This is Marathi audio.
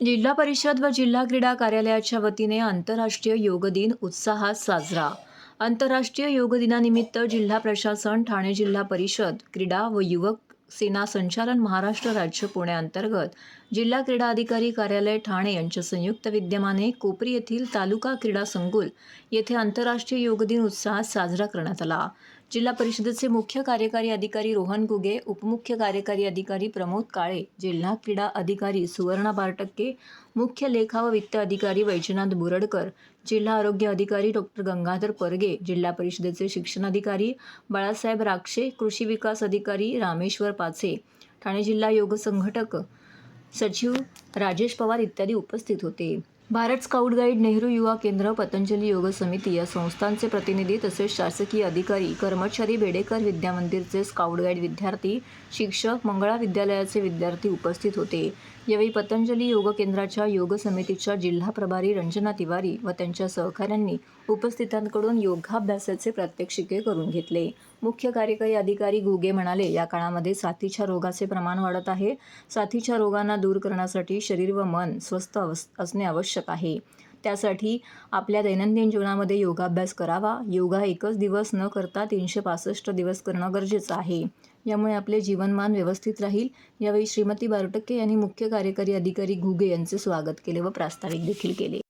जिल्हा परिषद व जिल्हा क्रीडा कार्यालयाच्या वतीने आंतरराष्ट्रीय योग दिन उत्साहात साजरा. आंतरराष्ट्रीय योग दिनानिमित्त जिल्हा प्रशासन ठाणे जिल्हा परिषद क्रीडा व युवक सेना संचालन महाराष्ट्र राज्य पुण्याअंतर्गत जिल्हा क्रीडा अधिकारी कार्यालय ठाणे यांच्या संयुक्त विद्यमाने कोपरी येथील तालुका क्रीडा संकुल येथे आंतरराष्ट्रीय योग दिन उत्साहात साजरा करण्यात आला. जिल्हा परिषदेचे मुख्य कार्यकारी अधिकारी रोहन गुगे उपमुख्य कार्यकारी अधिकारी प्रमोद काळे जिल्हा क्रीडा अधिकारी सुवर्णा बारटक्के मुख्य लेखा व वित्त अधिकारी वैजनाथ बुरडकर जिल्हा आरोग्य अधिकारी डॉक्टर गंगाधर परगे जिल्हा परिषदेचे शिक्षणाधिकारी बाळासाहेब राक्षे कृषी विकास अधिकारी रामेश्वर पाचे ठाणे जिल्हा योग संघटक सचिव राजेश पवार इत्यादी उपस्थित होते. भारत स्काउट गाईड नेहरू युवा केंद्र पतंजली योग समिती या संस्थांचे प्रतिनिधी तसेच शासकीय अधिकारी कर्मचारी बेडेकर विद्यामंदिरचे स्काउट गाईड विद्यार्थी शिक्षक मंगळा विद्यालयाचे विद्यार्थी उपस्थित होते. यावेळी पतंजली योग केंद्राच्या योग समितीच्या जिल्हा प्रभारी रंजना तिवारी व त्यांच्या सहकाऱ्यांनी उपस्थितांकडून योगाभ्यासाचे प्रात्यक्षिके करून घेतले. मुख्य कार्यकारी अधिकारी गुगे म्हणाले या काळामध्ये साथीच्या रोगाचे प्रमाण वाढत आहे. साथीच्या रोगांना दूर करण्यासाठी शरीर व मन स्वस्थ अवस असणे आवश्यक आहे. त्यासाठी आपल्या दैनंदिन जीवनामध्ये योगाभ्यास करावा. योगा एकच दिवस न करता तीनशे पासष्ट दिवस करणं गरजेचं आहे. यामुळे आपले जीवनमान व्यवस्थित राहील. यावेळी श्रीमती बारटक्के यांनी मुख्य कार्यकारी अधिकारी घुगे यांचे स्वागत केले व प्रास्ताविक देखील केले.